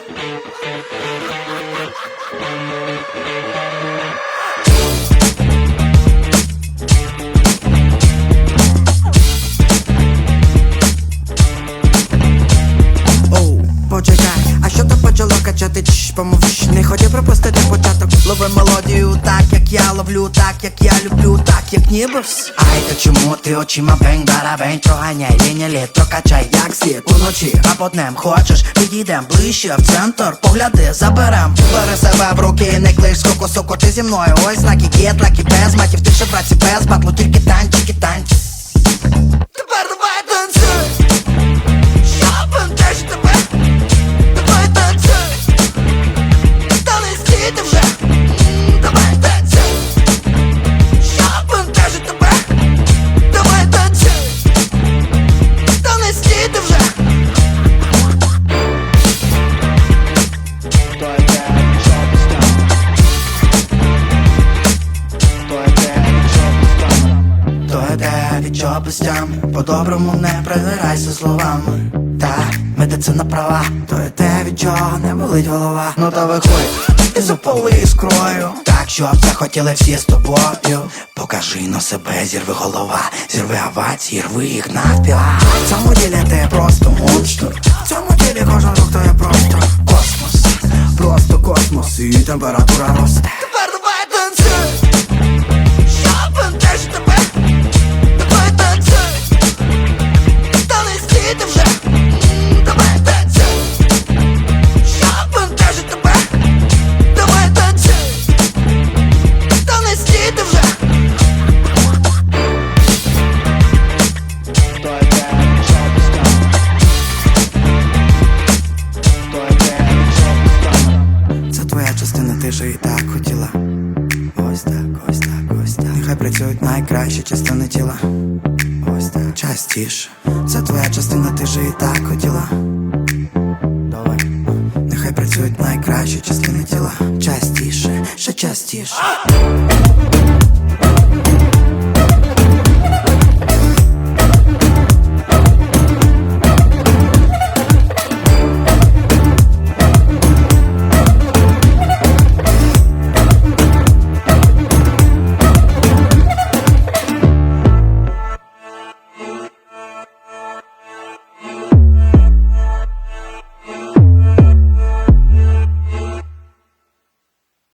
ピッ! Пропустити початок. Лови мелодію так, як я ловлю, так, як я люблю, так, як ніби вс Ай, та чому ти очима бень, барабень Проганяй, лінія літро, качай, як слід. Уночі, а по днем хочеш, підійдем ближче в центр Погляди, заберем, бери себе в руки, не клиш скоку, соку, ти зі мною. Ось знаки кіт, лакі без матів, ти ще без батлу, тільки танці Тепер від чопостям По-доброму не придирайся словами. Та медицина права То йде від чого не болить голова. Ну то виходь і запали іскрою. Так, щоб захотіли всі з тобою. Покажи на себе, зірви голова Зірви авації, рви їх навпіл. В цьому ділі ти просто монстр. В цьому ділі кожен рух то є просто космос. Просто космос і температура росте ти ж і так хотіла. Ось так, ось так, ось так. Нехай працюють найкращі частини тіла. Ось так, частіше. Це твоя частина, ти ж і так хотіла. Давай. Нехай працюють найкращі частини тіла. Частіше, ще частіше